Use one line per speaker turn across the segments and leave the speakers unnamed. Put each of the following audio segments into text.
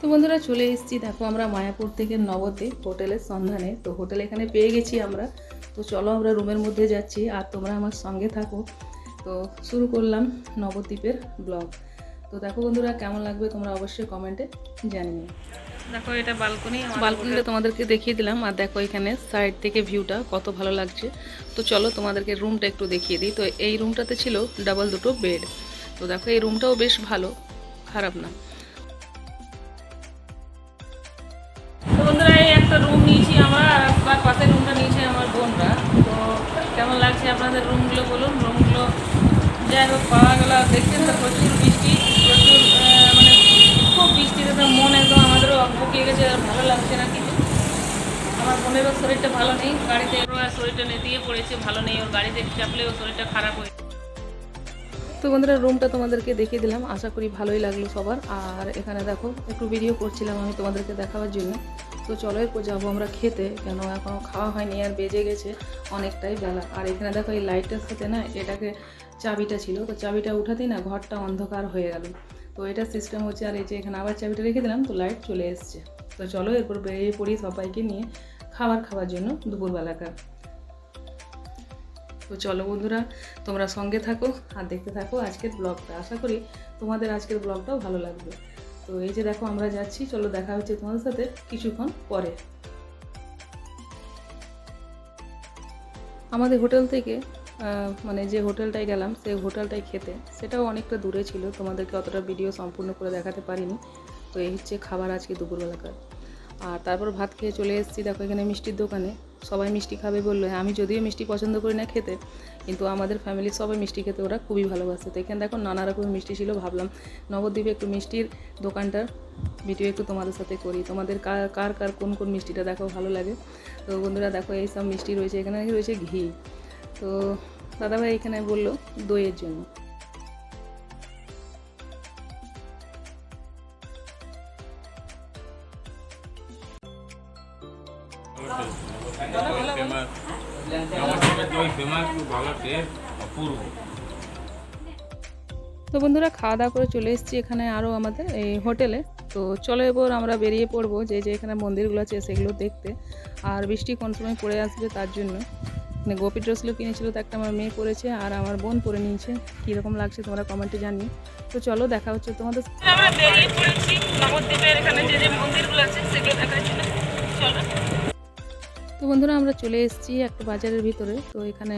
তো বন্ধুরা চলে এসেছি দেখো আমরা মায়াপুর থেকে নবতে হোটেলের সন্ধানে। তো হোটেল এখানে পেয়ে গেছি আমরা। তো চলো আমরা রুমের মধ্যে যাচ্ছি আর তোমরা আমার সঙ্গে থাকো। তো শুরু করলাম নবদ্বীপের ব্লগ। তো দেখো বন্ধুরা কেমন লাগবে তোমরা অবশ্যই কমেন্টে জানিয়ে
দেখো এটা বালকনি
বালকনিটা তোমাদেরকে দেখিয়ে দিলাম আর দেখো এখানে সাইড থেকে ভিউটা কত ভালো লাগছে। তো চলো তোমাদেরকে রুমটা একটু দেখিয়ে দিই। তো এই রুমটাতে ছিল ডাবল দুটো বেড তো দেখো এই রুমটাও বেশ ভালো খারাপ না।
বন্ধুরা, এই একটা রুম নিয়েছি আমরা আর পাশের রুমটা নিয়েছে আমার বোনরা। তো কেমন লাগছে আপনাদের রুমগুলো বলুন? রুমগুলো যাই হোক, পাওয়া গেল। দেখছেন তো প্রচুর বৃষ্টি, প্রচুর মানে খুব বৃষ্টিতে তো মন একদম আমাদেরও অজ্ঞকিয়ে গেছে, আর ভালো লাগছে না কিছু। আমার বোনেরও শরীরটা ভালো নেই গাড়িতে শরীরটা নেতিয়ে পড়েছে, ভালো নেই, ওর গাড়িতে চাপলে ওর শরীরটা খারাপ হয়ে
তো বন্ধুরা রুমটা তোমাদেরকে দেখিয়ে দিলাম। আশা করি ভালোই লাগল সবার। আর এখানে দেখো, একটু ভিডিও করছিলাম আমি তোমাদেরকে দেখাবার জন্য। তো চলো, এরপর যাব আমরা খেতে। কেন এখনও খাওয়া হয়নি, আর বেজে গেছে অনেকটাই বেলা। আর এখানে দেখো, এই লাইটটার সাথে না, এটাকে চাবিটা ছিল। তো চাবিটা উঠাতেই না, ঘরটা অন্ধকার হয়ে গেল। তো এটা সিস্টেম হচ্ছে, আর এই যে এখানে আবার চাবিটা রেখে দিলাম, তো লাইট চলে এসছে। তো চলো, এরপর বেরিয়ে পড়ি সবাইকে নিয়ে খাবার খাওয়ার জন্য দুপুরবেলাকার। তো চলো বন্ধুরা, তোমরা সঙ্গে থাকো আর দেখতে থাকো আজকের ব্লগটা। আশা করি তোমাদের আজকের ব্লগটাও ভালো লাগবে। তো এই যে দেখো, আমরা যাচ্ছি। চলো দেখা হচ্ছে তোমাদের সাথে কিছুক্ষণ পরে। আমাদের হোটেল থেকে মানে যে হোটেলটায় গেলাম, সেই হোটেলটায় খেতে। সেটাও অনেকটা দূরে ছিল। তোমাদেরকে অতটা ভিডিও সম্পূর্ণ করে দেখাতে পারিনি। তো এই হচ্ছে খাবার আজকে দুপুরবেলাকার। আর তারপর ভাত খেয়ে চলে এসেছি। দেখো, এখানে মিষ্টির দোকানে। সবাই মিষ্টি খাবে বলল আমি যদিও মিষ্টি পছন্দ করি না খেতে, কিন্তু আমাদের ফ্যামিলির সবাই মিষ্টি খেতে, ওরা খুবই ভালোবাসে। তো এখানে দেখো নানা রকমের মিষ্টি ছিল, ভাবলাম নবদ্বীপে একটু মিষ্টির দোকানটার ভিডিও একটু তোমাদের সাথে করি। তোমাদের কার কার কোন কোন মিষ্টিটা দেখো ভালো লাগে? তো বন্ধুরা দেখো এই সব মিষ্টি রয়েছে, এখানে রয়েছে ঘি। তো দাদাভাই এখানে বলল দইয়ের জন্য।
অপূর্ব।
তো বন্ধুরা খাওয়া দাওয়া করে চলে এসেছি এখানে আরও আমাদের এই হোটেলে। তো চলো এবার আমরা বেরিয়ে পড়ব যে যে এখানে মন্দিরগুলো আছে সেগুলো দেখতে। আর বৃষ্টি কোন সময় পড়ে আসবে তার জন্য। মানে গোপী ড্রেসগুলো কিনেছিল তো একটা আমার মেয়ে পরেছে আর আমার বোন পরে নিয়েছে। কীরকম লাগছে তোমরা কমেন্টে জানিও। তো চলো দেখা হচ্ছে তোমাদের
আমরা বেরিয়ে পড়েছি নবদ্বীপের এখানে যে যে মন্দিরগুলো আছে সেগুলো দেখার জন্য।
তো বন্ধুরা আমরা চলে এসেছি একটা বাজারের ভিতরে। তো এখানে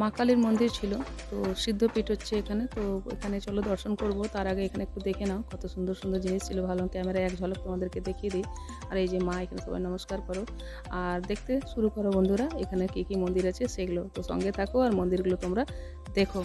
মা কালীর মন্দির ছিল। তো সিদ্ধপীঠ হচ্ছে এখানে। তো এখানে চলো দর্শন করব। তার আগে এখানে একটু দেখে নাও কত সুন্দর সুন্দর জিনিস ছিল। ভালো ক্যামেরায় এক ঝলক তোমাদেরকে দেখিয়ে দিই। আর এই যে মা, এখানে সবাই নমস্কার করো। আর দেখতে শুরু করো বন্ধুরা, এখানে কী কী মন্দির আছে সেগুলো। তো সঙ্গে থাকো আর মন্দিরগুলো তোমরা দেখো।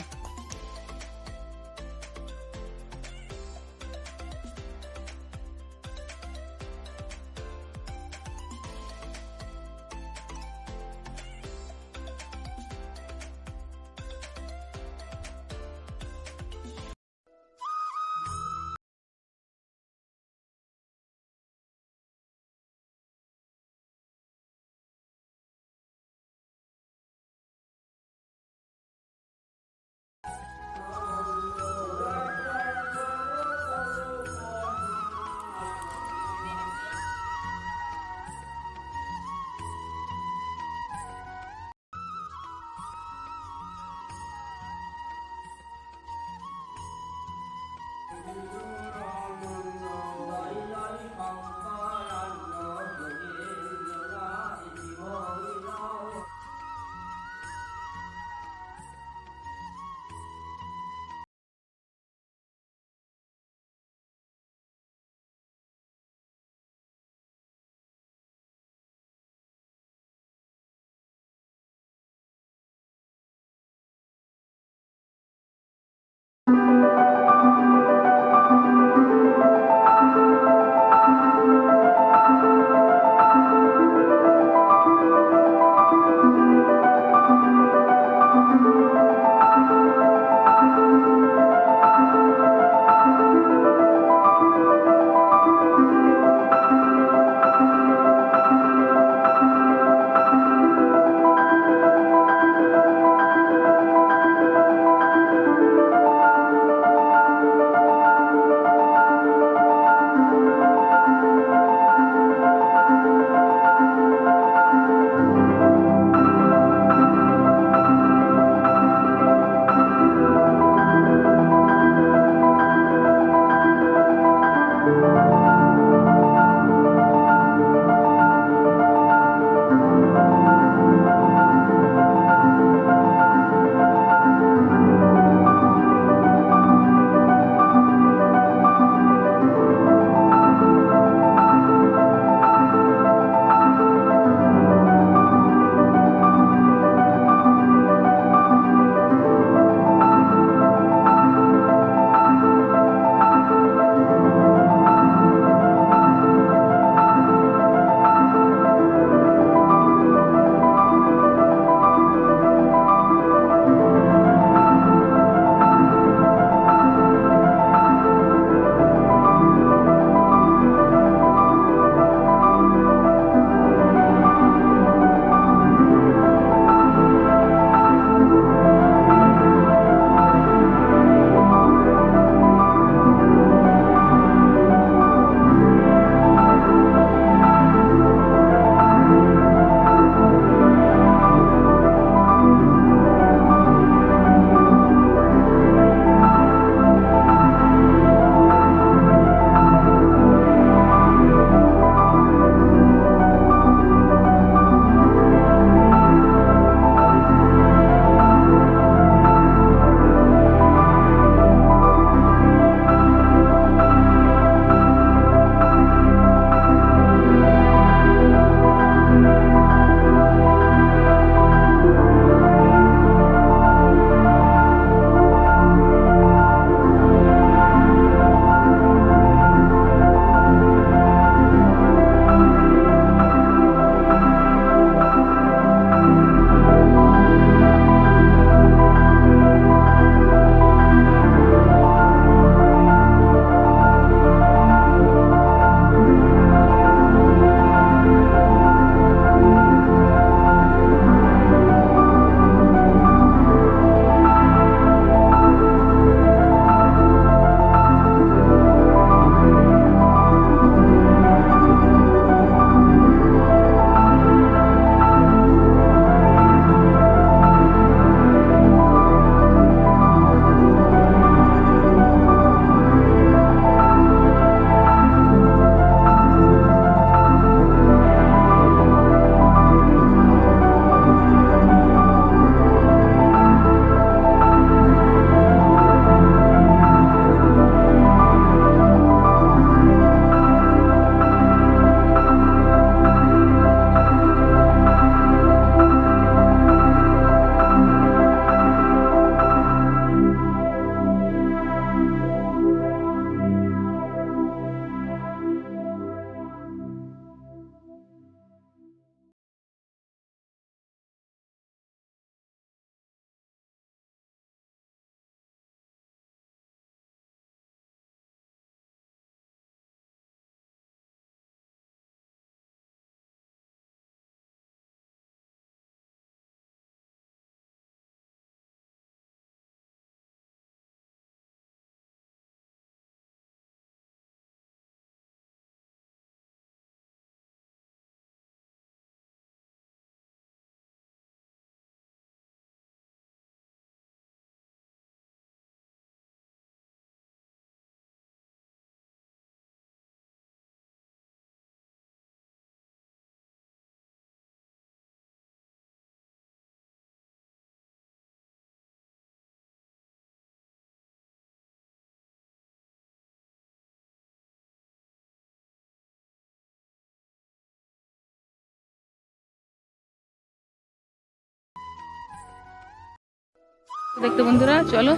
দেখতে বন্ধুরা চলো।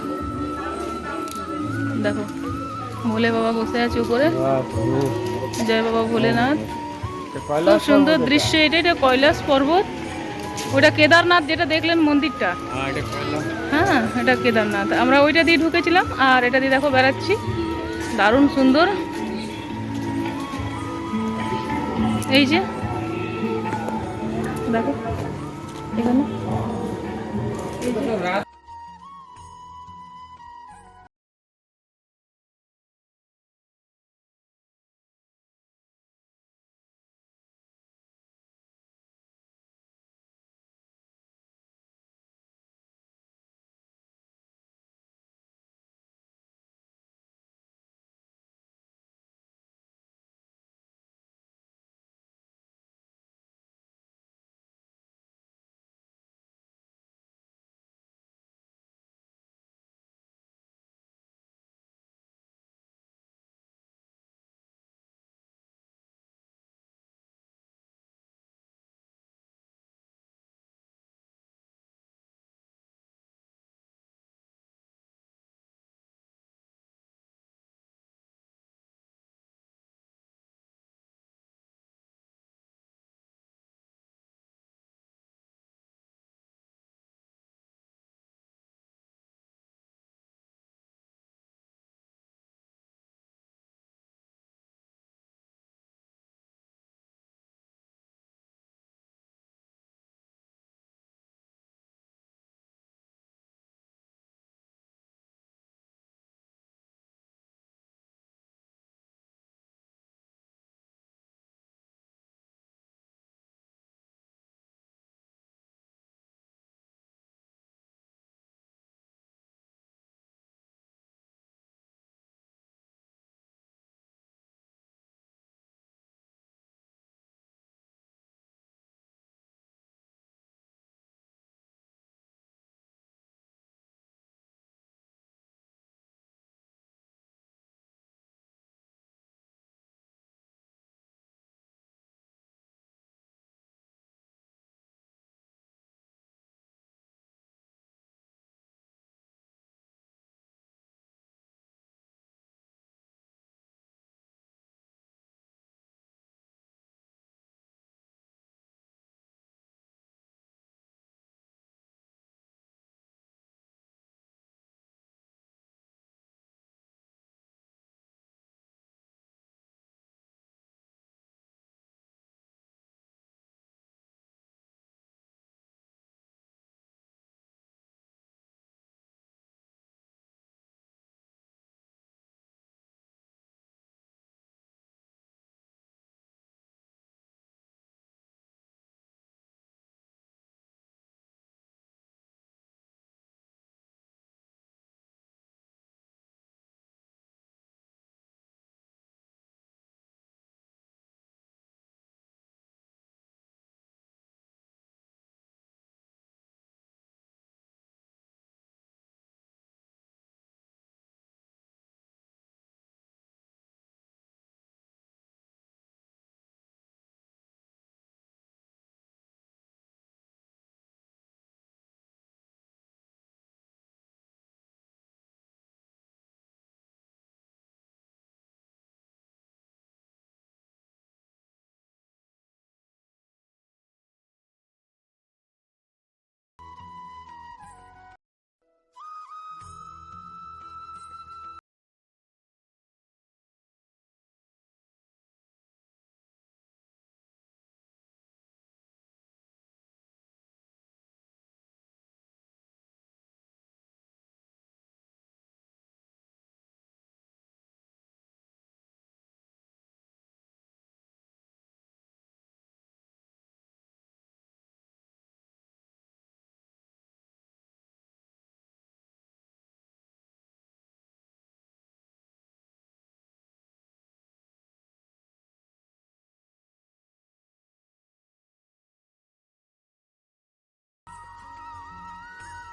দেখো ভোলে বাবা বসে আছে উপরে। জয় বাবা ভোলেনাথ। খুব সুন্দর দৃশ্য এটা এটা কৈলাস পর্বত। ওটা কেদারনাথ যেটা দেখলেন মন্দিরটা। হ্যাঁ এটা কেদারনাথ। আমরা ওইটা দিয়ে ঢুকেছিলাম আর এটা দিয়ে দেখো বেড়াচ্ছি। দারুণ সুন্দর। এই যে দেখো এখানে।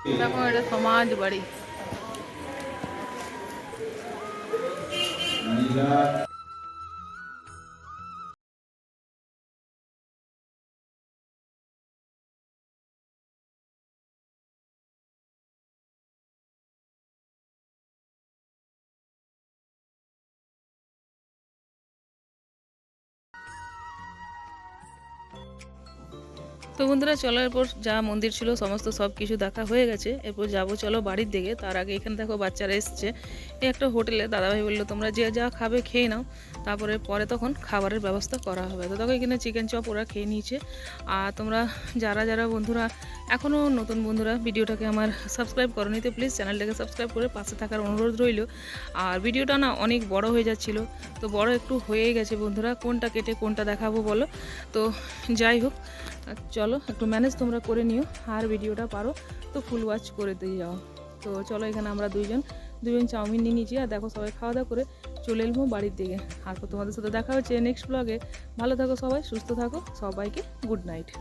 দেখো এটা সমাজ বাড়ি তো বন্ধুরা চলার পর যা মন্দির ছিল, সমস্ত সব কিছু দেখা হয়ে গেছে। এরপর যাব চলো বাড়ির দিকে। তার আগে এখানে দেখো বাচ্চারা এসছে। এই একটা হোটেলে দাদাভাই বলল, তোমরা যে যা খাবে খেয়ে নাও। তারপরে পরে তখন খাবারের ব্যবস্থা করা হবে। তো দেখো এখানে চিকেন চপ ওরা খেয়ে নিয়েছে। আর তোমরা যারা যারা বন্ধুরা এখনও নতুন বন্ধুরা, ভিডিওটাকে আমার সাবস্ক্রাইব করো তো প্লিজ চ্যানেলটাকে সাবস্ক্রাইব করে পাশে থাকার অনুরোধ রইল। আর ভিডিওটা না অনেক বড় হয়ে যাচ্ছিল। তো বড় একটু হয়েই গেছে বন্ধুরা। কোনটা কেটে কোনটা দেখাবো বলো। তো যাই হোক আর চলো, একটু ম্যানেজ তোমরা করে নিও, আর ভিডিওটা পারো, তো ফুল ওয়াচ করে দিয়ে যাও। তো চলো, এখানে আমরা দুইজন দুজন চাউমিন নিয়ে নিয়েছি, আর দেখো সবাই খাওয়া দাওয়া করে চলে এলবো বাড়ির দিকে। আর তোমাদের সাথে দেখা হচ্ছে নেক্সট ব্লগে ভালো থাকো সবাই, সুস্থ থাকো, সবাইকে গুড নাইট